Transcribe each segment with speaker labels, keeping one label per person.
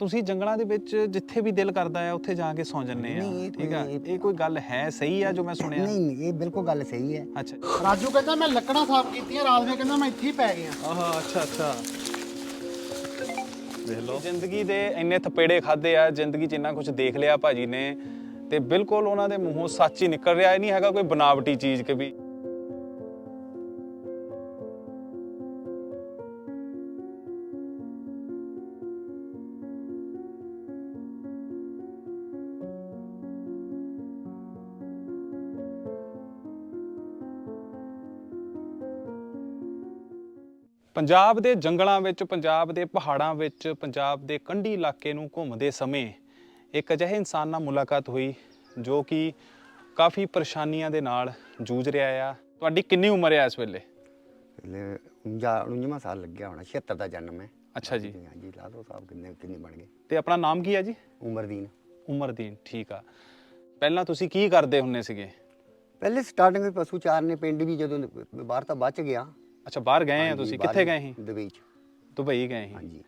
Speaker 1: ਤੁਸੀਂ ਜੰਗਲਾਂ ਦੇ ਵਿੱਚ ਜਿੱਥੇ ਵੀ ਦਿਲ ਕਰਦਾ ਆ ਉੱਥੇ ਜਾ ਕੇ ਸੌਂ ਜੰਨੇ ਆ।
Speaker 2: ਨਹੀਂ, ਇਹ
Speaker 1: ਠੀਕ ਆ?
Speaker 2: ਕੋਈ-
Speaker 1: ਇਹ ਕੋਈ ਗੱਲ ਹੈ ਸਹੀ ਆ ਜੋ ਮੈਂ ਸੁਣਿਆ?
Speaker 2: ਨਹੀਂ ਨਹੀਂ ਇਹ ਬਿਲਕੁਲ ਗੱਲ ਸਹੀ ਹੈ।
Speaker 1: ਅੱਛਾ।
Speaker 3: ਰਾਜੂ ਕਹਿੰਦਾ ਮੈਂ ਲੱਕੜਾਂ ਸਾਫ਼ ਕੀਤੀਆਂ ਰਾਤ ਨੇ ਕਹਿੰਦਾ ਮੈਂ ਇੱਥੇ ਹੀ ਪੈ ਗਿਆ।
Speaker 1: ਆਹ ਅੱਛਾ ਅੱਛਾ। ਦੇਖ ਲਓ। ਜ਼ਿੰਦਗੀ ਦੇ ਇੰਨੇ ਥਪੇੜੇ ਖਾਦੇ ਆ ਜ਼ਿੰਦਗੀ 'ਚ ਇੰਨਾ ਕੁਝ ਦੇਖ ਲਿਆ ਭਾਜੀ ਨੇ ਤੇ ਬਿਲਕੁਲ ਉਹਨਾਂ ਦੇ ਮੂੰਹੋਂ ਸੱਚ ਹੀ ਨਿਕਲ ਰਿਹਾ ਇਹ ਨਹੀਂ ਹੈਗਾ ਕੋਈ ਬਨਾਵਟੀ ਚੀਜ਼ ਕਿ ਵੀ। ਪੰਜਾਬ ਦੇ ਜੰਗਲਾਂ ਵਿੱਚ ਪੰਜਾਬ ਦੇ ਪਹਾੜਾਂ ਵਿੱਚ ਪੰਜਾਬ ਦੇ ਕੰਢੀ ਇਲਾਕੇ ਨੂੰ ਘੁੰਮਦੇ ਸਮੇਂ ਇੱਕ ਅਜਿਹੇ ਇਨਸਾਨ ਨਾਲ ਮੁਲਾਕਾਤ ਹੋਈ ਜੋ ਕਿ ਕਾਫੀ ਪਰੇਸ਼ਾਨੀਆਂ ਦੇ ਨਾਲ ਜੂਝ ਰਿਹਾ ਆ। ਤੁਹਾਡੀ ਕਿੰਨੀ ਉਮਰ ਹੈ ਇਸ ਵੇਲੇ?
Speaker 2: ਪਹਿਲੇ 49 ਸਾਲ ਲੱਗਿਆ ਹੋਣਾ 76 ਦਾ ਜਨਮ ਹੈ।
Speaker 1: ਅੱਛਾ ਜੀ।
Speaker 2: ਹਾਂਜੀ ਲਾ ਲਓ ਸਾਹਿਬ ਕਿੰਨੇ ਕਿੰਨੇ ਬਣ ਗਏ
Speaker 1: ਤੇ ਆਪਣਾ ਨਾਮ ਕੀ ਹੈ ਜੀ?
Speaker 2: ਉਮਰਦੀਨ।
Speaker 1: ਉਮਰਦੀਨ ਠੀਕ ਆ। ਪਹਿਲਾਂ ਤੁਸੀਂ ਕੀ ਕਰਦੇ ਹੁੰਨੇ ਸੀਗੇ?
Speaker 2: ਪਹਿਲੇ ਸਟਾਰਟਿੰਗ ਵਿੱਚ ਪਸ਼ੂ ਚਾਰਨੇ ਪਿੰਡ ਵੀ ਜਦੋਂ ਬਾਹਰ ਤਾਂ ਬਚ ਗਿਆ।
Speaker 1: ਅੱਛਾ ਬਾਹਰ ਗਏ ਆ ਤੁਸੀਂ?
Speaker 2: ਬਾਹਰ
Speaker 1: ਕਿੱਥੇ ਗਏ ਸੀ?
Speaker 2: ਦੁਬਈ ਚ।
Speaker 1: ਦੁਬਈ ਗਏ ਸੀ?
Speaker 2: ਹਾਂਜੀ।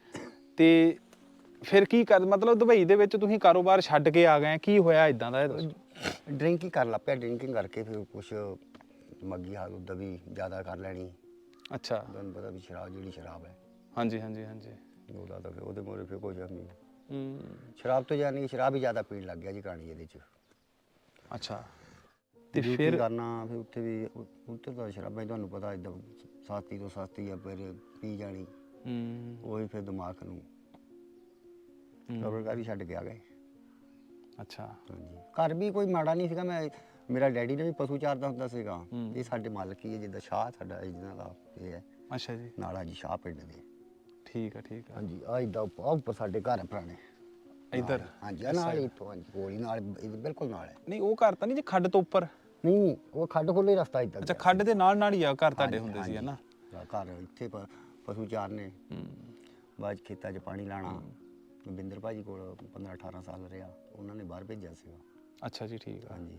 Speaker 1: ਤੇ ਫਿਰ ਕੀ ਕਰ ਮਤਲਬ ਦੁਬਈ ਦੇ ਵਿੱਚ ਤੁਸੀਂ ਕਾਰੋਬਾਰ ਛੱਡ ਕੇ ਆ ਗਏ ਕੀ ਹੋਇਆ ਇਦਾਂ ਦਾ ਇਹ ਦੱਸੋ?
Speaker 2: ਡਰਿੰਕ ਹੀ ਕਰ ਲੱਗ ਪਿਆ ਡਰਿੰਕਿੰਗ ਕਰਕੇ ਫਿਰ ਕੁਛ ਮੱਗੀ ਹਾਲ ਉਹਦਾ ਵੀ ਜ਼ਿਆਦਾ ਕਰ ਲੈਣੀ।
Speaker 1: ਅੱਛਾ।
Speaker 2: ਤੁਹਾਨੂੰ ਪਤਾ ਵੀ ਸ਼ਰਾਬ ਜਿਹੜੀ ਸ਼ਰਾਬ ਹੈ।
Speaker 1: ਹਾਂਜੀ ਹਾਂਜੀ ਹਾਂਜੀ।
Speaker 2: ਉਹਦਾ ਤਾਂ ਫਿਰ ਉਹਦੇ ਮੋਰੇ ਫਿਰ ਕੁਝ ਨਹੀਂ।
Speaker 1: ਹੂੰ।
Speaker 2: ਸ਼ਰਾਬ ਤੋਂ ਜਾਨੀ ਸ਼ਰਾਬ ਹੀ ਜ਼ਿਆਦਾ ਪੀਣ ਲੱਗ ਗਿਆ ਜੀ ਕਹਾਣੀ ਇਹਦੇ ਚ।
Speaker 1: ਅੱਛਾ। ਤੇ ਫਿਰ
Speaker 2: ਕਰਨਾ ਫਿਰ ਉੱਥੇ ਵੀ ਉੱਥੇ ਤਾਂ ਸ਼ਰਾਬਾਂ ਹੀ ਤੁਹਾਨੂੰ ਪਤਾ ਇਦਾਂ ਸਸਤੀ ਤੋਂ ਸਸਤੀ ਆ ਫਿਰ ਪੀ ਜਾਣੀ।
Speaker 1: ਹੂੰ।
Speaker 2: ਉਹੀ ਫਿਰ ਦਿਮਾਗ ਨੂੰ ਕਬਰਗਾਰੀ ਛੱਡ ਕੇ ਆ ਗਏ।
Speaker 1: ਅੱਛਾ।
Speaker 2: ਹਾਂਜੀ। ਘਰ ਵੀ ਕੋਈ ਮਾੜਾ ਨਹੀਂ ਸੀਗਾ ਮੈਂ ਮੇਰਾ ਡੈਡੀ ਨੇ ਵੀ ਪਸ਼ੂ ਚਾਰਦਾ ਹੁੰਦਾ ਸੀਗਾ।
Speaker 1: ਹੂੰ।
Speaker 2: ਇਹ ਸਾਡੇ ਮਾਲਕ ਹੀ ਹੈ ਜਿੱਦਾਂ ਸ਼ਾਹ ਸਾਡਾ ਇਹਨਾਂ ਦਾ ਇਹ ਹੈ।
Speaker 1: ਅੱਛਾ ਜੀ।
Speaker 2: ਨਾਲਾ ਜੀ ਸ਼ਾਹ ਪਿੰਡ ਦੇ।
Speaker 1: ਠੀਕ ਆ ਠੀਕ ਆ।
Speaker 2: ਹਾਂਜੀ ਆ ਇਦਾਂ ਉੱਪਰ ਸਾਡੇ ਘਰ ਹੈ ਪੁਰਾਣੇ।
Speaker 1: ਇੱਧਰ?
Speaker 2: ਹਾਂਜੀ ਆਹ ਨਾਲ ਹੀ ਇੱਥੋਂ ਹਾਂਜੀ ਕੋਲੀ ਨਾਲ ਇਹ ਬਿਲਕੁਲ ਨਾਲ ਹੈ।
Speaker 1: ਨਹੀਂ ਉਹ ਘਰ ਤਾਂ ਨਹੀਂ ਜੇ ਖੱਡ ਤੋਂ ਉੱਪਰ।
Speaker 2: ਨਹੀਂ ਨਹੀਂ ਉਹ ਖੱਡ ਖੁੱਲੇ ਰਸਤਾ ਇਦਾਂ
Speaker 1: ਅੱਛਾ ਖੱਡ ਦੇ ਨਾਲ ਨਾਲ ਹੀ ਆ ਘਰ ਤੁਹਾਡੇ ਹੁੰਦੇ ਸੀ ਹਨਾ?
Speaker 2: ਘਰ ਇੱਥੇ ਪ- ਪਸ਼ੂ ਚਾਰਨੇ।
Speaker 1: ਹੂੰ।
Speaker 2: ਬਾਅਦ 'ਚ ਖੇਤਾਂ 'ਚ ਪਾਣੀ ਲਾਣਾ ਬਿੰਦਰ ਭਾਜੀ ਕੋਲ 15 18 ਸਾਲ ਰਿਹਾ। ਉਹਨਾਂ ਨੇ ਬਾਹਰ ਭੇਜਿਆ ਸੀਗਾ।
Speaker 1: ਅੱਛਾ ਜੀ ਠੀਕ ਆ।
Speaker 2: ਹਾਂਜੀ।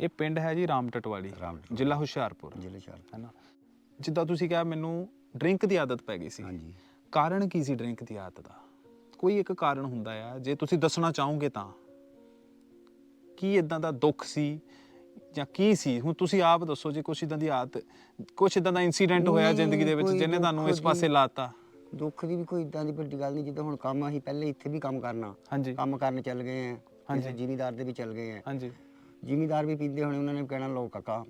Speaker 1: ਇਹ ਪਿੰਡ ਹੈ ਜੀ ਰਾਮਟਟਵਾਲੀ
Speaker 2: ਰਾਮਟਟਵਾਲੀ।
Speaker 1: ਜ਼ਿਲ੍ਹਾ ਹੁਸ਼ਿਆਰਪੁਰ।
Speaker 2: ਜ਼ਿਲ੍ਹੇ ਸ਼ਹਿਰ
Speaker 1: ਹੈਨਾ? ਜਿੱਦਾਂ ਤੁਸੀਂ ਕਿਹਾ ਮੈਨੂੰ ਡਰਿੰਕ ਦੀ ਆਦਤ ਪੈ ਗਈ ਸੀ।
Speaker 2: ਹਾਂਜੀ।
Speaker 1: ਕਾਰਨ ਕੀ ਸੀ ਡਰਿੰਕ ਦੀ ਆਦਤ ਦਾ? ਕੋਈ ਇੱਕ ਕਾਰਨ ਹੁੰਦਾ ਆ। ਜੇ ਤੁਸੀਂ ਦੱਸਣਾ ਚਾਹੋਗੇ ਤਾਂ। ਕੀ ਇਦਾਂ ਦਾ ਦੁੱਖ ਸੀ? ਜਾਂ ਕੀ ਸੀ? ਹੁਣ ਤੁਸੀਂ ਆਪ ਦੱਸੋ ਜੇ ਕੁਛ ਇਦਾਂ ਦੀ ਆਦਤ ਕੁਛ ਇਦਾਂ ਦਾ ਇਨਸੀਡੈਂਟ ਹੋਇਆ
Speaker 2: ਨਹੀਂ,
Speaker 1: ਜ਼ਿੰਦਗੀ ਦੇ ਵਿੱਚ
Speaker 2: ਕੋਈ
Speaker 1: ਜਿਹਨੇ ਤੁਹਾਨੂੰ ਇਸ
Speaker 2: ਦੁੱਖ
Speaker 1: ਪਾਸੇ
Speaker 2: ਦੀ-
Speaker 1: ਲਾਤਾ?
Speaker 2: ਦੁੱਖ ਦੀ ਵੀ ਕੋਈ ਇਦਾਂ ਦੀ ਵੱਡੀ ਗੱਲ ਨਹੀਂ ਜਿੱਦਾਂ ਹੁਣ ਕੰਮ ਅਸੀਂ ਪਹਿਲੇ ਇੱਥੇ ਵੀ ਕੰਮ ਕਰਨਾ।
Speaker 1: ਹਾਂਜੀ।
Speaker 2: ਕੰਮ ਕਰਨ ਚੱਲ ਗਏ ਆ
Speaker 1: ਹਾਂਜੀ।
Speaker 2: ਕਿਸੇ ਜ਼ਿਮੀਦਾਰ ਦੇ ਵੀ ਚੱਲ ਗਏ ਆ।
Speaker 1: ਹਾਂਜੀ।
Speaker 2: ਜ਼ਿਮੀਦਾਰ ਵੀ ਪੀਂਦੇ ਹੋਣੇ ਉਹਨਾਂ ਨੇ ਕਹਿਣਾ ਲਓ ਕਾਕਾ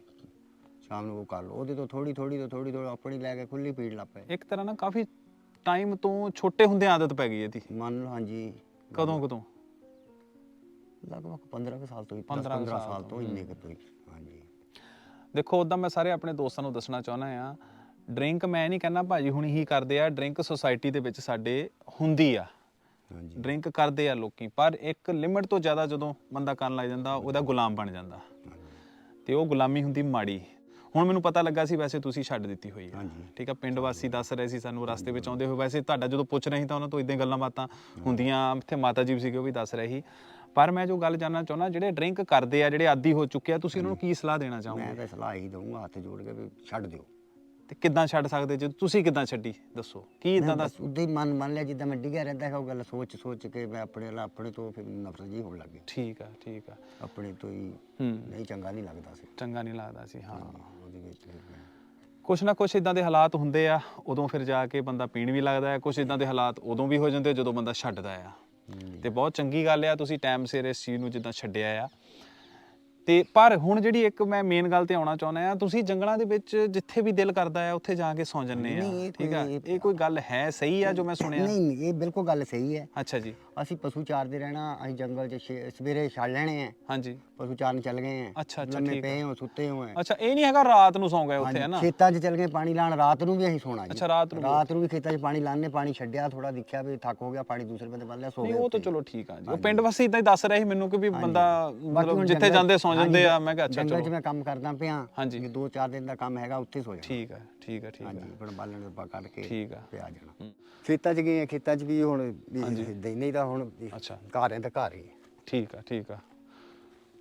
Speaker 2: ਸ਼ਾਮ ਨੂੰ ਉਹ ਕਰ ਲਓ। ਉਹਦੇ ਤੋਂ ਥੋੜੀ ਥੋੜੀ ਤੋਂ ਥੋੜੀ ਥੋੜੀ ਆਪਣੀ ਲੈ ਕੇ ਖੁੱਲੀ ਪੀਣ ਲੱਗ ਪਏ।
Speaker 1: ਇੱਕ ਤਰ੍ਹਾਂ ਨਾਲ ਕਾਫੀ ਟਾਈਮ ਤੋਂ ਛੋਟੇ ਹੁੰਦੇ ਆਦਤ ਪੈ ਗਈ ਇਹਦੀ।
Speaker 2: ਮੰਨ ਲਓ ਹਾਂਜੀ।
Speaker 1: ਕਦੋਂ ਕਦੋਂ?
Speaker 2: ਲਗਭਗ 15 ਕੁ ਸਾਲ ਤੋਂ ਹੀ
Speaker 1: 15
Speaker 2: 15
Speaker 1: ਸਾਲ
Speaker 2: ਤੋਂ ਇੰਨੇ ਕੁ ਤੋਂ ਹੀ ਹਾਂਜੀ।
Speaker 1: ਦੇਖੋ ਉਦਾਂ ਮੈਂ ਸਾਰੇ ਆਪਣੇ ਦੋਸਤਾਂ ਨੂੰ ਦੱਸਣਾ ਚਾਹੁੰਦਾ ਆ ਡਰਿੰਕ ਮੈਂ ਨਹੀਂ ਕਹਿੰਦਾ ਭਾਜੀ ਹੁਣ ਹੀ ਕਰਦੇ ਆ ਡਰਿੰਕ ਸੁਸਾਇਟੀ ਦੇ ਵਿੱਚ ਸਾਡੇ ਹੁੰਦੀ ਆ।
Speaker 2: ਹਾਂਜੀ।
Speaker 1: ਡਰਿੰਕ ਕਰਦੇ ਆ ਲੋਕੀ ਪਰ ਇੱਕ ਲਿਮਿਟ ਤੋਂ ਜ਼ਿਆਦਾ ਜਦੋਂ ਬੰਦਾ ਕਰਨ ਲੱਗ ਜਾਂਦਾ ਉਹਦਾ ਗੁਲਾਮ ਬਣ ਜਾਂਦਾ। ਤੇ ਉਹ ਗੁਲਾਮੀ ਹੁੰਦੀ ਮਾੜੀ। ਹੁਣ ਮੈਨੂੰ ਪਤਾ ਲੱਗਾ ਸੀ ਵੈਸੇ ਤੁਸੀਂ ਛੱਡ ਦਿੱਤੀ ਹੋਈ ਹੈ
Speaker 2: ਹਾਂਜੀ।
Speaker 1: ਠੀਕ ਆ ਪਿੰਡ ਵਾਸੀ ਦੱਸ ਰਹੇ ਸੀ ਸਾਨੂੰ ਰਸਤੇ ਵਿੱਚ ਆਉਂਦੇ ਹੋਏ। ਵੈਸੇ ਤੁਹਾਡਾ ਜਦੋਂ ਪੁੱਛ ਰਹੀ ਤਾਂ ਉਹਨਾਂ ਤੋਂ ਇਦਾਂ ਗੱਲਾਂ ਬਾਤਾਂ ਹੁੰਦੀਆਂ। ਇੱਥੇ ਮਾਤਾ ਜੀ ਵੀ ਸੀਗੇ ਉਹ ਵੀ ਦੱਸ ਰਹੇ ਸੀ। ਪਰ ਮੈਂ ਜੋ ਗੱਲ ਜਾਨਣਾ ਚਾਹੁੰਦਾ ਜਿਹੜੇ ਡਰਿੰਕ ਕਰਦੇ ਆ ਜਿਹੜੇ ਆਦੀ ਹੋ ਚੁੱਕੇ ਆ ਤੁਸੀਂ ਉਹਨਾਂ ਨੂੰ ਕੀ ਸਲਾਹ ਦੇਣਾ ਚਾਹੋਗੇ?
Speaker 2: ਮੈਂ ਤਾਂ ਸਲਾਹ ਹੀ ਦਊਂਗਾ ਹੱਥ ਜੋੜ ਕੇ ਵੀ ਛੱਡ ਦਿਓ।
Speaker 1: ਤੇ ਕਿੱਦਾਂ ਛੱਡ ਸਕਦੇ? ਜੇ ਤੁਸੀਂ ਕਿੱਦਾਂ ਛੱਡੀ? ਦੱਸੋ। ਕੀ ਇਦਾਂ ਦਾ
Speaker 2: ਬਸ ਉਦਾਂ ਹੀ ਮਨ ਮੰਨ ਲਿਆ ਜਿੱਦਾਂ ਮੈਂ ਡਿੱਗਿਆ ਰਹਿੰਦਾ ਹੈ ਉਹ ਗੱਲ ਸੋਚ ਸੋਚ ਕੇ ਮੈਂ ਆਪਣੇ ਨਾਲ ਆਪਣੇ ਤੋਂ ਫਿਰ ਨਫ਼ਰਤ ਜੀ ਹੋਣ ਲੱਗ ਗਈ।
Speaker 1: ਠੀਕ ਆ ਠੀਕ ਆ।
Speaker 2: ਆਪਣੇ ਤੋਂ ਹੀ
Speaker 1: ਹੂੰ।
Speaker 2: ਨਹੀਂ ਚੰਗਾ ਨਹੀਂ ਲੱਗਦਾ ਸੀ।
Speaker 1: ਚੰਗਾ ਨਹੀਂ ਲੱਗਦਾ ਸੀ ਹਾਂ।
Speaker 2: ਉਹਦੇ ਵਿੱਚ ਫਿਰ ਮੈਂ
Speaker 1: ਕੁਛ ਨਾ ਕੁਛ ਇਦਾਂ ਦੇ ਹਾਲਾਤ ਹੁੰਦੇ ਆ ਉਦੋਂ ਫਿਰ ਜਾ ਕੇ ਬੰਦਾ ਪੀਣ ਵੀ ਲੱਗਦਾ ਹੈ। ਕੁਛ ਇਦਾਂ ਦੇ ਹਾਲਾਤ ਉਦੋਂ ਵੀ ਹੋ ਜਾਂਦੇ ਜਦੋਂ ਬੰਦਾ ਛੱਡਦਾ ਆ। ਤੇ ਬਹੁਤ ਚੰਗੀ ਗੱਲ ਆ ਤੁਸੀਂ ਟਾਈਮ ਸਿਰ ਇਸ ਚੀਜ਼ ਨੂੰ ਜਿੱਦਾਂ ਛੱਡਿਆ ਆ। ਤੇ ਪਰ ਹੁਣ ਜਿਹੜੀ ਇੱਕ ਮੈਂ ਮੇਨ ਗੱਲ ਤੇ ਆਉਣਾ ਚਾਹੁੰਦਾ ਆ ਤੁਸੀਂ ਜੰਗਲਾਂ ਦੇ ਵਿੱਚ ਜਿੱਥੇ ਵੀ ਦਿਲ ਕਰਦਾ ਆ ਉੱਥੇ ਜਾ ਕੇ ਸੌਂ ਜੰਨੇ ਆ। ਠੀਕ ਆ? ਇਹ ਕੋਈ ਗੱਲ ਹੈ ਸਹੀ ਆ ਜੋ ਮੈਂ ਸੁਣਿਆ?
Speaker 2: ਨਹੀਂ ਨਹੀਂ ਇਹ ਬਿਲਕੁਲ ਗੱਲ ਸਹੀ ਹੈ।
Speaker 1: ਅੱਛਾ ਜੀ।
Speaker 2: ਅਸੀਂ ਪਸ਼ੂ ਚਾਰਦੇ ਰਹਿਣਾ ਅਸੀਂ ਜੰਗਲ 'ਚ ਸਵੇਰੇ ਛੱਡ ਲੈਣੇ ਆ
Speaker 1: ਹਾਂਜੀ।
Speaker 2: ਪਸ਼ੂ ਚਾਰਨ ਚੱਲ ਗਏ ਆ
Speaker 1: ਅੱਛਾ, ਅੱਛਾ,
Speaker 2: ਲੰਮੇ
Speaker 1: ਠੀਕ
Speaker 2: ਪਏ ਹੋ ਸੁੱਤੇ ਹੋ ਆ
Speaker 1: ਅੱਛਾ ਇਹ ਨਹੀਂ ਹੈਗਾ ਰਾਤ ਨੂੰ ਸੌਂ ਗਏ ਉੱਥੇ ਹੈ ਨਾ?
Speaker 2: ਖੇਤਾਂ 'ਚ ਚੱਲ ਗਏ ਪਾਣੀ ਲਾਣ ਰਾਤ ਨੂੰ ਵੀ ਅਸੀਂ ਸੋਣਾ ਜੀ।
Speaker 1: ਅੱਛਾ, ਰਾਤ ਨੂੰ ਵੀ।
Speaker 2: ਰਾਤ ਨੂੰ ਵੀ ਖੇਤਾਂ 'ਚ ਪਾਣੀ ਲਾਣੇ ਪਾਣੀ ਛੱਡਿਆ ਥੋੜਾ ਦੇਖਿਆ ਵੀ ਥੱਕ ਹੋ ਗਿਆ ਪਾਣੀ ਦੂਸਰੇ ਬੰਦੇ ਵੱਲ ਲਿਆ ਸੋ
Speaker 1: ਨਹੀਂ
Speaker 2: ਗਏ
Speaker 1: ਉਹ ਤਾਂ। ਚਲੋ ਠੀਕ ਆ ਜੀ। ਉਹ ਪਿੰਡ ਵਾਸੀ ਇਦਾਂ ਹੀ ਦੱਸ ਰਹੇ ਸੀ ਮੈਨੂੰ ਕਿ ਵੀ ਬੰਦਾ
Speaker 2: ਬਾਕੀ
Speaker 1: ਮਤਲਬ
Speaker 2: ਹੁਣ
Speaker 1: ਜਿੱਥੇ
Speaker 2: ਜੰਗਲ-
Speaker 1: ਜਾਂਦੇ ਸੌਂ ਜਾਂਦੇ ਆ ਮੈਂ ਕਿਹਾ ਅੱਛਾ
Speaker 2: ਜੰਗਲ 'ਚ
Speaker 1: ਚਲੋ
Speaker 2: ਮੈਂ ਕੰਮ ਕਰਦਾ ਪਿਆ
Speaker 1: ਹਾਂਜੀ।
Speaker 2: ਦੋ ਚਾਰ ਦਿਨ ਦਾ ਕੰਮ ਹੈਗਾ ਉੱਥੇ ਸੋ ਜਾਣਾ।
Speaker 1: ਠੀਕ ਆ। ਠੀਕ ਆ ਠੀਕ ਆ।
Speaker 2: ਹਾਂਜੀ ਆਪਣਾ ਬਾਲਣ ਦਾ ਕੱਢ ਕੇ
Speaker 1: ਠੀਕ ਆ।
Speaker 2: ਪਿਆ ਜਾਣਾ। ਖੇਤਾਂ 'ਚ ਗਏ ਆ, ਖੇਤਾਂ 'ਚ ਵੀ ਹੁਣ ਹੀ ਨਹੀਂ ਤਾਂ ਹੁਣ
Speaker 1: ਅੱਛਾ।
Speaker 2: ਘਰ ਹੈ ਤਾਂ ਘਰ ਹੀ ਹੈ।
Speaker 1: ਠੀਕ ਆ ਠੀਕ ਆ।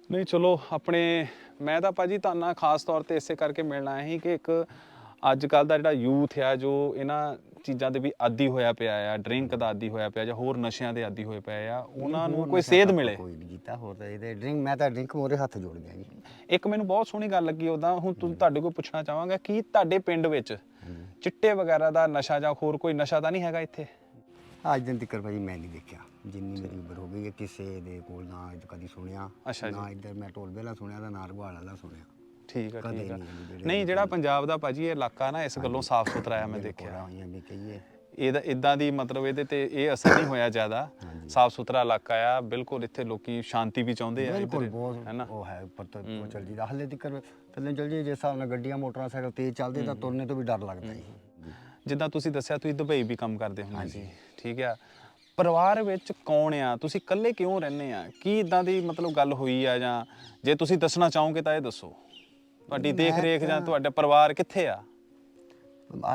Speaker 1: ਨਹੀਂ ਚਲੋ ਆਪਣੇ ਮੈਂ ਤਾਂ ਭਾਜੀ ਤੁਹਾਨੂੰ ਖਾਸ ਤੌਰ ਤੇ ਇਸੇ ਕਰਕੇ ਮਿਲਣਾ ਹੈ ਕਿ ਇੱਕ ਅੱਜ ਕੱਲ ਦਾ ਜਿਹੜਾ ਯੂਥ ਆ ਜੋ ਇਹਨਾਂ ਚੀਜ਼ਾਂ ਦੇ ਵੀ ਆਦੀ ਹੋਇਆ ਪਿਆ ਆ ਡਰਿੰਕ ਦਾ ਆਦੀ ਹੋਇਆ ਪਿਆ ਜਾਂ ਹੋਰ ਨਸ਼ਿਆਂ ਦੇ ਆਦੀ ਹੋਏ ਪਏ ਆ ਉਹਨਾਂ ਨੂੰ ਕੋਈ ਸੇਧ ਮਿਲੇ?
Speaker 2: ਕੋਈ ਨਹੀਂ ਕੀਤਾ ਹੋਰ ਤਾਂ ਇਹਦੇ ਡਰਿੰਕ ਮੈਂ ਤਾਂ ਡਰਿੰਕ ਮੋਰੇ ਹੱਥ ਜੋੜ ਗਿਆ ਜੀ।
Speaker 1: ਇੱਕ ਮੈਨੂੰ ਬਹੁਤ ਸੋਹਣੀ ਗੱਲ ਲੱਗੀ ਉਹਦਾ ਹੁਣ ਤੁ- ਤੁਹਾਡੇ ਕੋਲ ਪੁੱਛਣਾ ਚਾਹਾਂਗਾ ਕੀ ਤੁਹਾਡੇ ਪਿੰਡ ਵਿੱਚ ਚਿੱਟੇ ਵਗੈਰਾ ਦਾ ਨਸ਼ਾ ਜਾਂ ਹੋਰ ਕੋਈ ਨਸ਼ਾ ਤਾਂ ਨਹੀਂ ਹੈਗਾ ਇੱਥੇ?
Speaker 2: ਅੱਜ ਦਿਨ ਤੱਕ ਭਾਜੀ ਮੈਂ ਨਹੀਂ ਦੇਖਿਆ ਜਿੰਨੀ ਮੇਰੀ ਉਮਰ ਹੋ ਗਈ ਹੈ ਕਿਸੇ ਦੇ ਕੋਲ ਨਾ ਇਹ ਕਦੀ ਸੁਣਿਆ
Speaker 1: ਅੱਛਾ
Speaker 2: ਨਾ ਇੱਧਰ ਮੈਂ ਢੋਲ ਬੇਲਾ ਸੁਣਿਆ ਤਾਂ ਨਾ ਰਗਵਾਲ ਵਾਲਾ ਸੁਣਿਆ।
Speaker 1: ਠੀਕ ਆ
Speaker 2: ਕਦੇ
Speaker 1: ਠੀਕ ਆ।
Speaker 2: ਨਹੀਂ ਜਿਹੜੇ
Speaker 1: ਨਹੀਂ ਜਿਹੜਾ ਪੰਜਾਬ ਦਾ ਭਾਜੀ ਇਹ ਇਲਾਕਾ ਨਾ ਇਸ ਗੱਲੋਂ ਸਾਫ਼ ਸੁਥਰਾ ਆ ਮੈਂ ਦੇਖਿਆ।
Speaker 2: ਹੋਈਆਂ ਵੀ ਕਹੀਏ
Speaker 1: ਇਹਦਾ ਇਦਾਂ ਦੀ ਮਤਲਬ ਇਹਦੇ ਤੇ ਇਹ ਅਸਰ ਨਹੀਂ ਹੋਇਆ ਜ਼ਿਆਦਾ। ਸਾਫ਼ ਸੁਥਰਾ ਇਲਾਕਾ ਆ ਬਿਲਕੁਲ ਇੱਥੇ ਲੋਕੀ ਸ਼ਾਂਤੀ ਵੀ ਚਾਹੁੰਦੇ ਆ
Speaker 2: ਬਿਲਕੁਲ
Speaker 1: ਇੱਧਰ
Speaker 2: ਬਹੁਤ
Speaker 1: ਹੈਨਾ
Speaker 2: ਉਹ ਹੈ ਉੱਪਰ ਤੋਂ ਉਹ ਚੱਲ ਜੀਦਾ ਹੱਲੇ ਤੱਕ ਥੱਲੇ ਚੱਲ ਜੀ ਹਿਸਾਬ ਨਾਲ ਗੱਡੀਆਂ ਮੋਟਰਾਂ ਸਾਈਕਲ ਤੇਜ਼ ਚੱਲਦੇ ਤਾਂ ਤੁਰਨੇ ਤੋਂ ਵੀ ਡਰ ਲੱਗਦਾ ਜੀ
Speaker 1: ਜਿੱਦਾਂ ਤੁਸੀਂ ਦੱਸਿਆ ਤੁਸੀਂ ਦੁਬਈ ਵੀ ਕੰਮ ਕਰਦੇ ਹੁੰਦੇ ਸੀ ਠੀਕ ਆ। ਪਰਿਵਾਰ ਵਿੱਚ ਕੌਣ ਆ? ਤੁਸੀਂ ਇਕੱਲੇ ਕਿਉਂ ਰਹਿੰਦੇ ਆ? ਕੀ ਇਦਾਂ ਦੀ ਮਤਲਬ ਗੱਲ ਹੋਈ ਆ ਜਾਂ ਜੇ ਤੁਸੀਂ ਦੱਸਣਾ ਚਾਹੋਗੇ ਤਾਂ ਇਹ ਦੱਸੋ। ਤੁਹਾਡੀ ਦੇਖ ਰੇਖ ਜਾਂ ਤੁਹਾਡਾ ਪਰਿਵਾਰ ਕਿੱਥੇ ਆ?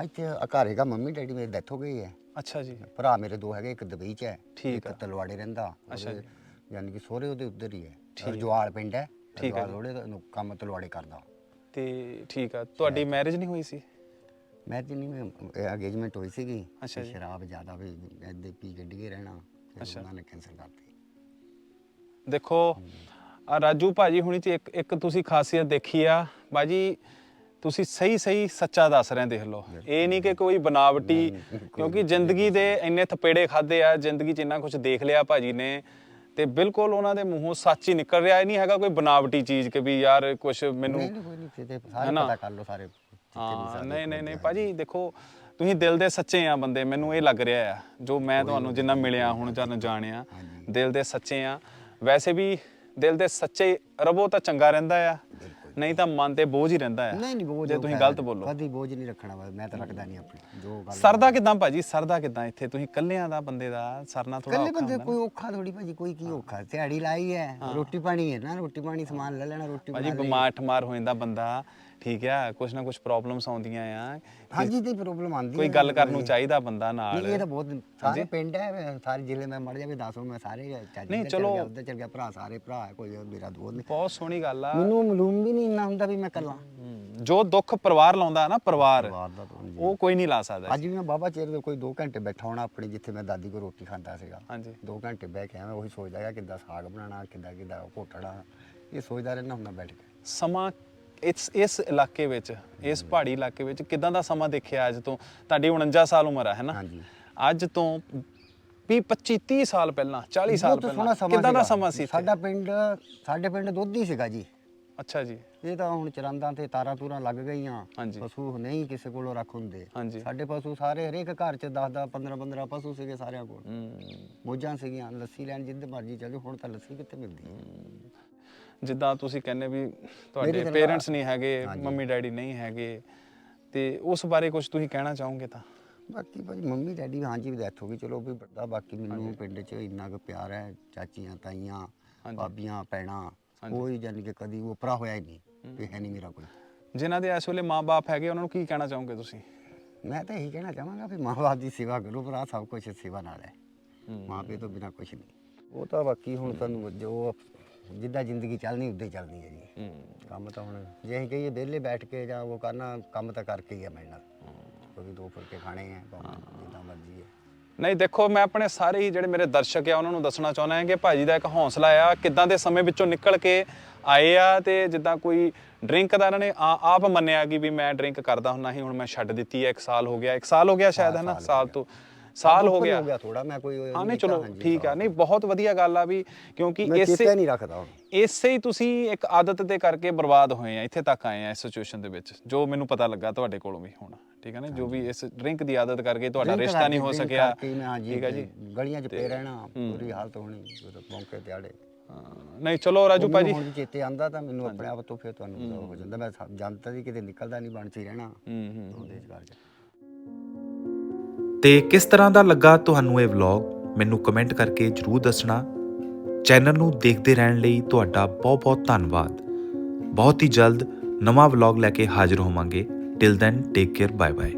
Speaker 2: ਅੱਜ ਤੇ ਘਰ ਹੈਗਾ ਮੰਮੀ ਡੈਡੀ ਮੇਰੇ ਡੈਥ ਹੋ ਗਈ ਹੈ।
Speaker 1: ਅੱਛਾ ਜੀ।
Speaker 2: ਭਰਾ ਮੇਰੇ ਦੋ ਹੈਗੇ ਇੱਕ ਦੁਬਈ 'ਚ ਹੈ
Speaker 1: ਠੀਕ
Speaker 2: ਇੱਕ
Speaker 1: ਆ।
Speaker 2: ਤਲਵਾੜੇ ਰਹਿੰਦਾ।
Speaker 1: ਅੱਛਾ
Speaker 2: ਉਹਦੇ- ਯਾਨੀ ਕਿ ਸੋਹਰੇ ਉਹਦੇ ਉੱਧਰ ਹੀ ਹੈ। ਰਜਵਾਲ ਪਿੰਡ ਹੈ।
Speaker 1: ਠੀਕ ਹੈ
Speaker 2: ਰਜਵਾਲ ਉਹਦੇ ਨੂੰ ਕੰਮ ਤਲਵਾੜੇ ਕਰਦਾ।
Speaker 1: ਤੇ ਠੀਕ ਆ ਤੁਹਾਡੀ ਮੈਰਿਜ ਨਹੀਂ ਹੋਈ ਸੀ?
Speaker 2: ਮੈਂ ਜਿੰਨੀ ਮੈਂ ਅਗੇਜਮੈਂਟ ਹੋਈ ਸੀਗੀ।
Speaker 1: ਅੱਛਾ
Speaker 2: ਤੇ
Speaker 1: ਜੀ।
Speaker 2: ਸ਼ਰਾਬ ਜ਼ਿਆਦਾ ਵੀ ਐਦੇ ਪੀ ਕੇ ਡਿਗੇ ਰਹਿਣਾ ਫਿਰ
Speaker 1: ਅੱਛਾ।
Speaker 2: ਉਹਨਾਂ ਨੇ ਕੈਂਸਲ ਕਰਤੀ।
Speaker 1: ਦੇਖੋ ਆ ਰਾਜੂ ਭਾਜੀ ਹੁਣੀ ਚ ਇੱਕ ਇੱਕ ਤੁਸੀਂ ਖਾਸੀਅਤ ਦੇਖੀ ਆ। ਬਾਜੀ ਤੁਸੀਂ ਸਹੀ ਸਹੀ ਸੱਚਾ ਦੱਸ ਰਹੇ ਦੇਖ ਲਓ। ਇਹ ਨਹੀਂ ਕਿ ਕੋਈ ਬਨਾਵਟੀ ਕਿਉਂਕਿ ਜ਼ਿੰਦਗੀ ਦੇ ਇੰਨੇ ਥਪੇੜੇ ਖਾਦੇ ਆ ਜ਼ਿੰਦਗੀ 'ਚ ਇੰਨਾ ਕੁਝ ਦੇਖ ਲਿਆ ਭਾਜੀ ਨੇ। ਤੇ ਬਿਲਕੁਲ ਉਹਨਾਂ ਦੇ ਮੂੰਹੋਂ ਸੱਚ ਹੀ ਨਿਕਲ ਰਿਹਾ ਇਹ ਨਹੀਂ ਹੈਗਾ ਕੋਈ ਬਨਾਵਟੀ ਚੀਜ਼ ਕਿ ਵੀ ਯਾਰ ਕੁਝ ਮੈਨੂੰ
Speaker 2: ਸਾਰੇ
Speaker 1: ਹੈਨਾ?
Speaker 2: ਪਤਾ ਕਰ ਲਓ ਸਾਰੇ ਜਿੱਥੇ ਵੀ
Speaker 1: ਹਾਂ ਨਹੀਂ ਨਹੀਂ ਨਹੀਂ। ਭਾਜੀ ਦੇਖੋ ਤੁਸੀਂ ਦਿਲ ਦੇ ਸੱਚੇ ਆ ਬੰਦੇ ਮੈਨੂੰ ਇਹ ਲੱਗ ਰਿਹਾ ਆ ਜੋ ਮੈਂ ਤੁਹਾਨੂੰ ਜਿੰਨਾ ਮਿਲਿਆ ਹੁਣ ਜਾਂ ਜਾਣਿਆ ਦਿਲ ਦੇ ਸੱਚੇ ਆ। ਵੈਸੇ ਵੀ ਦਿਲ ਦੇ ਸੱਚੇ ਰਵੋ ਤਾਂ ਚੰਗਾ ਰਹਿੰਦਾ ਆ ਨਹੀਂ ਤਾਂ ਮਨ ਤੇ ਬੋਝ ਹੀ ਰਹਿੰਦਾ ਆ।
Speaker 2: ਨਹੀਂ ਨਹੀਂ ਬੋਝ
Speaker 1: ਜੇ ਤੁਸੀਂ। ਗਲਤ ਬੋਲੋ।
Speaker 2: ਕਦੀ ਬੋਝ ਨਹੀਂ ਰੱਖਣਾ ਮੈਂ ਤਾਂ ਰੱਖਦਾ ਨਹੀਂ ਆਪਣੀ ਜੋ ਗੱਲ
Speaker 1: ਸਰਦਾ ਕਿਦਾਂ ਭਾਜੀ ਸਰਦਾ ਕਿਦਾਂ ਇੱਥੇ? ਤੁਸੀਂ ਕੱਲਿਆਂ ਦਾ ਬੰਦੇ ਦਾ ਸਰਨਾ ਥੋੜਾ
Speaker 2: ਕੱਲੇ ਬੰਦੇ ਕੋਈ ਔਖਾ ਥੋੜੀ ਭਾਜੀ ਕੋਈ ਕੀ ਔਖਾ ਦਿਹਾੜੀ ਲਾਈ ਹੈ ਰੋਟੀ ਪਾਣੀ ਹੈ ਨਾ ਰੋਟੀ ਪਾਣੀ ਸਮਾਨ ਲੈ ਲੈਣਾ ਰੋਟੀ
Speaker 1: ਭਾਜੀ। ਬਿਮਾਰ ਠਮਾਰ ਹੋ ਜਾਂਦਾ ਬੰਦਾ। ਠੀਕ ਆ ਕੁਛ ਨਾ ਕੁਛ ਪ੍ਰੋਬਲਮਸ ਆਉਂਦੀਆਂ ਆ।
Speaker 2: ਹਾਂਜੀ ਤੇ ਪ੍ਰੋਬਲਮ ਆਂਦੀ
Speaker 1: ਕੋਈ ਗੱਲ ਕਰਨ ਨੂੰ ਚਾਹੀਦਾ ਬੰਦਾ ਨਾਲ।
Speaker 2: ਨਹੀਂ ਇਹ ਤਾਂ ਬਹੁਤ ਸਾਰੇ ਪਿੰਡ ਹੈ ਸਾਰੇ ਜ਼ਿਲ੍ਹੇ ਮੈਂ ਮਰ ਜਾਵੇ ਦੱਸੋ ਮੈਂ ਸਾਰੇ ਚਾਚੀ
Speaker 1: ਨਹੀਂ, ਚਲੋ।
Speaker 2: ਚਲ। ਉੱਧਰ ਚਲ ਗਿਆ ਭਰਾ ਸਾਰੇ ਭਰਾ ਹੈ ਕੋਈ ਮੇਰਾ ਦੋਸਤ ਨਹੀਂ।
Speaker 1: ਬਹੁਤ ਸੋਹਣੀ ਗੱਲ ਆ।
Speaker 2: ਮੈਨੂੰ ਮਾਲੂਮ ਵੀ ਨਹੀਂ ਇੰਨਾ ਹੁੰਦਾ ਵੀ ਮੈਂ ਕੱਲਾ
Speaker 1: ਹਮ, ਜੋ ਦੁੱਖ ਪਰਿਵਾਰ ਲਾਉਂਦਾ ਨਾ ਪਰਿਵਾਰ
Speaker 2: ਪਰਿਵਾਰ ਦਾ ਤਾਂ ਹਾਂਜੀ।
Speaker 1: ਉਹ ਕੋਈ ਨਹੀਂ ਲਾ ਸਕਦਾ।
Speaker 2: ਅੱਜ ਵੀ ਮੈਂ ਬਾਬਾ ਚੇਰ ਦੇ ਕੋਈ 2 ਘੰਟੇ ਬੈਠਾ ਹੋਣਾ ਆਪਣੀ ਜਿੱਥੇ ਮੈਂ ਦਾਦੀ ਕੋਲ ਰੋਟੀ ਖਾਂਦਾ ਸੀਗਾ।
Speaker 1: ਹਾਂਜੀ।
Speaker 2: 2 ਘੰਟੇ ਬਹਿ ਕੇ ਐਵੇਂ ਉਹੀ ਸੋਚਦਾ ਗਿਆ ਕਿੱਦਾਂ ਸਾਗ ਬਣਾਉਣਾ ਕਿੱਦਾਂ ਕਿੱਦਾਂ ਘੋਟਣਾ। ਇਹ ਸੋਚਦਾ ਰਹਿਣਾ ਹੁੰਦਾ ਬੈਠ ਕੇ।
Speaker 1: ਸਮਾਂ ਇਸ ਇਸ ਇਲਾਕੇ ਵਿੱਚ ਇਸ ਪਹਾੜੀ ਇਲਾਕੇ ਵਿੱਚ ਕਿਦਾਂ ਦਾ ਸਮਾਂ ਦੇਖਿਆ ਅੱਜ ਤੋਂ? ਤੁਹਾਡੀ 49 ਸਾਲ ਉਮਰ ਆ ਹੈ ਨਾ?
Speaker 2: ਹਾਂਜੀ।
Speaker 1: ਅੱਜ ਤੋਂ 20 25 30 ਸਾਲ ਪਹਿਲਾਂ 40 ਸਾਲ
Speaker 2: ਬਹੁਤ ਸੋਹਣਾ
Speaker 1: ਪਹਿਲਾਂ
Speaker 2: ਸਮਾਂ
Speaker 1: ਕਿਦਾਂ ਦਾ
Speaker 2: ਸੀਗਾ।
Speaker 1: ਸਮਾਂ ਸੀ ਇੱਥੇ?
Speaker 2: ਸਾਡਾ ਪਿੰਡ ਸਾਡੇ ਪਿੰਡ ਦੁੱਧ ਹੀ ਸੀਗਾ ਜੀ।
Speaker 1: ਅੱਛਾ ਜੀ।
Speaker 2: ਇਹ ਤਾਂ ਹੁਣ ਚਰੰਦਾਂ ਤੇ ਤਾਰਾਂ ਤੂਰਾਂ ਲੱਗ ਗਈਆਂ।
Speaker 1: ਹਾਂਜੀ।
Speaker 2: ਪਸ਼ੂ ਨਹੀਂ ਕਿਸੇ ਕੋਲੋਂ ਰੱਖ ਹੁੰਦੇ।
Speaker 1: ਹਾਂਜੀ।
Speaker 2: ਸਾਡੇ ਪਸ਼ੂ ਸਾਰੇ ਹਰੇਕ ਘਰ 'ਚ 10 10 15 15 ਪਸ਼ੂ ਸੀਗੇ ਸਾਰਿਆਂ ਕੋਲ। ਮੋਜਾਂ ਸੀਗੀਆਂ ਲੱਸੀ ਲੈਣ ਜਿੱਦ ਮਰਜ਼ੀ ਚੱਲ ਹੁਣ ਤਾਂ ਲੱਸੀ ਕਿੱਥੇ ਮਿਲਦੀ? ਹੈ।
Speaker 1: ਜਿੱਦਾਂ ਤੁਸੀਂ ਕਹਿੰਦੇ ਵੀ ਤੁਹਾਡੇ ਪੇਰੈਂਟਸ ਨਹੀਂ ਹੈਗੇ
Speaker 2: ਹਾਂਜੀ।
Speaker 1: ਮੰਮੀ ਡੈਡੀ ਨਹੀਂ ਹੈਗੇ ਤੇ ਉਸ ਬਾਰੇ ਕੁਝ ਤੁਸੀਂ ਕਹਿਣਾ ਚਾਹੋਗੇ ਤਾਂ?
Speaker 2: ਬਾਕੀ ਭਾਜੀ ਮੰਮੀ ਡੈਡੀ ਹਾਂਜੀ ਵੀ ਡੈਥ ਹੋ ਗਈ ਚਲੋ ਵੀ ਵੱਡਾ ਬਾਕੀ ਮੈਨੂੰ ਪਿੰਡ 'ਚ ਇੰਨਾ ਕੁ ਪਿਆਰ ਹੈ ਚਾਚੀਆਂ ਤਾਈਆਂ
Speaker 1: ਹਾਂਜੀ।
Speaker 2: ਭਾਬੀਆਂ ਭੈਣਾਂ ਕੋਈ ਜਾਨੀ ਕਿ ਕਦੀ ਉਪਰਾ ਹੋਇਆ ਹੀ ਨਹੀਂ ਵੀ ਹੈ ਨਹੀਂ ਮੇਰਾ ਕੋਈ।
Speaker 1: ਜਿਨ੍ਹਾਂ ਦੇ ਇਸ ਵੇਲੇ ਮਾਪੇ ਹੈਗੇ ਉਹਨਾਂ ਨੂੰ ਕੀ ਕਹਿਣਾ ਚਾਹੋਗੇ ਤੁਸੀਂ?
Speaker 2: ਮੈਂ ਤਾਂ ਇਹੀ ਕਹਿਣਾ ਚਾਹਾਂਗਾ ਵੀ ਮਾਂ-ਬਾਪ ਦੀ ਸੇਵਾ ਕਰੋ ਭਰਾ ਸਭ ਕੁਝ ਸੇਵਾ ਨਾਲ ਹੈ। ਮਾਂ ਪਿਓ ਤੋਂ ਬਿਨਾ ਕੁਝ ਨਹੀਂ। ਉਹ ਤਾਂ ਬਾਕੀ ਹੁਣ ਤੁਹਾਨੂੰ ਜੋ ਜਿੱਦਾਂ ਜ਼ਿੰਦਗੀ ਚੱਲਣੀ ਉੱਦਾਂ ਹੀ ਚੱਲਣੀ ਹੈ ਜੀ। ਕੰਮ ਤਾਂ ਹੁਣ ਜੇ ਅਸੀਂ ਕਹੀਏ ਵਿਹਲੇ ਬੈਠ ਕੇ ਜਾਂ ਉਹ ਕਰਨਾ ਕੰਮ ਤਾਂ ਕਰਕੇ ਹੀ ਆ ਮੇਰੇ ਨਾਲ। ਕਿਉਂਕਿ ਦੋ ਫੁਲਕੇ ਖਾਣੇ ਆ ਭਾਵੇਂ ਜਿੱਦਾਂ ਮਰਜ਼ੀ ਹੈ।
Speaker 1: ਨਹੀਂ ਦੇਖੋ ਮੈਂ ਆਪਣੇ ਸਾਰੇ ਹੀ ਜਿਹੜੇ ਮੇਰੇ ਦਰਸ਼ਕ ਆ ਉਹਨਾਂ ਨੂੰ ਦੱਸਣਾ ਚਾਹੁੰਦਾ ਹਾਂ ਕਿ ਭਾਜੀ ਦਾ ਇੱਕ ਹੌਸਲਾ ਆ ਕਿੱਦਾਂ ਦੇ ਸਮੇਂ ਵਿੱਚੋਂ ਨਿਕਲ ਕੇ ਆਏ ਆ ਤੇ ਜਿੱਦਾਂ ਕੋਈ ਡਰਿੰਕ ਦਾ ਇਹਨਾਂ ਨੇ ਆ- ਆਪ ਮੰਨਿਆ ਕਿ ਵੀ ਮੈਂ ਡਰਿੰਕ ਕਰਦਾ ਹੁੰਦਾ ਸੀ ਹੁਣ ਮੈਂ ਛੱਡ ਦਿੱਤੀ ਹੈ 1 ਸਾਲ ਹੋ ਗਿਆ 1 ਸਾਲ ਹੋ ਗਿਆ ਸ਼ਾਇਦ ਹੈ ਨਾ? ਸਾਲ ਤੋਂ ਸਾਲ ਹੋ ਗਿਆ।
Speaker 2: ਹੋ ਗਿਆ ਥੋੜਾ ਮੈਂ ਕੋਈ
Speaker 1: ਹਾਂ ਨਹੀਂ ਚਲੋ ਠੀਕ ਆ। ਨਹੀਂ ਬਹੁਤ ਵਧੀਆ ਗੱਲ ਆ ਵੀ ਕਿਉਂਕਿ ਇਸੇ
Speaker 2: ਨਹੀਂ ਰੱਖਦਾ
Speaker 1: ਇਸੇ ਹੀ ਤੁਸੀਂ ਇੱਕ ਆਦਤ ਦੇ ਕਰਕੇ ਬਰਬਾਦ ਹੋਏ ਆ ਇੱਥੇ ਤੱਕ ਆਏ ਆ ਇਸ ਸਿਚੁਏਸ਼ਨ ਦੇ ਵਿੱਚ ਜੋ ਮੈਨੂੰ ਪਤਾ ਲੱਗਾ ਤੁਹਾਡੇ ਕੋਲੋਂ ਵੀ ਹੁਣ ਠੀਕ ਹੈ ਨਾ? ਜੋ ਵੀ ਇਸ ਡਰਿੰਕ ਦੀ ਆਦਤ ਕਰਕੇ ਤੁਹਾਡਾ ਰਿਸ਼ਤਾ ਨਹੀਂ ਹੋ ਸਕਿਆ। ਠੀਕ ਹੈ ਜੀ?
Speaker 2: ਗਲੀਆਂ 'ਚ ਪਏ ਰਹਿਣਾ ਪੂਰੀ ਹਾਲਤ ਹੋਣੀ ਮੌਕੇ ਤੇ ਆੜੇ।
Speaker 1: ਨਹੀਂ ਚਲੋ ਰਾਜੂ ਭਾਜੀ।
Speaker 2: ਹੁਣ ਚੇਤੇ ਆਂਦਾ ਤਾਂ ਮੈਨੂੰ ਆਪਣੇ ਆਪ ਤੋਂ ਫਿਰ ਤੁਹਾਨੂੰ ਹੋ। ਜਾਂਦਾ। ਮੈਂ ਜਾਣਦਾ ਸੀ ਕਿਤੇ ਨਿਕਲਦਾ ਨਹੀਂ ਬਣ ਚ ਰਹਿਣਾ।
Speaker 1: ਹੂੰ ਹੂੰ
Speaker 2: ਉਹਦੇ ਕਰਕੇ।
Speaker 4: ਤੇ ਕਿਸ ਤਰ੍ਹਾਂ ਦਾ ਲੱਗਾ ਤੁਹਾਨੂੰ ਇਹ ਵਲੌਗ ਮੈਨੂੰ ਕਮੈਂਟ ਕਰਕੇ ਜਰੂਰ ਦੱਸਣਾ। ਚੈਨਲ ਨੂੰ ਦੇਖਦੇ ਰਹਿਣ ਲਈ ਤੁਹਾਡਾ ਬਹੁਤ-ਬਹੁਤ ਧੰਨਵਾਦ। ਬਹੁਤ ਹੀ ਜਲਦ ਨਵਾਂ ਵਲੌਗ ਲੈ ਕੇ ਹਾਜ਼ਰ ਹੋਵਾਂਗੇ। Till then take care bye bye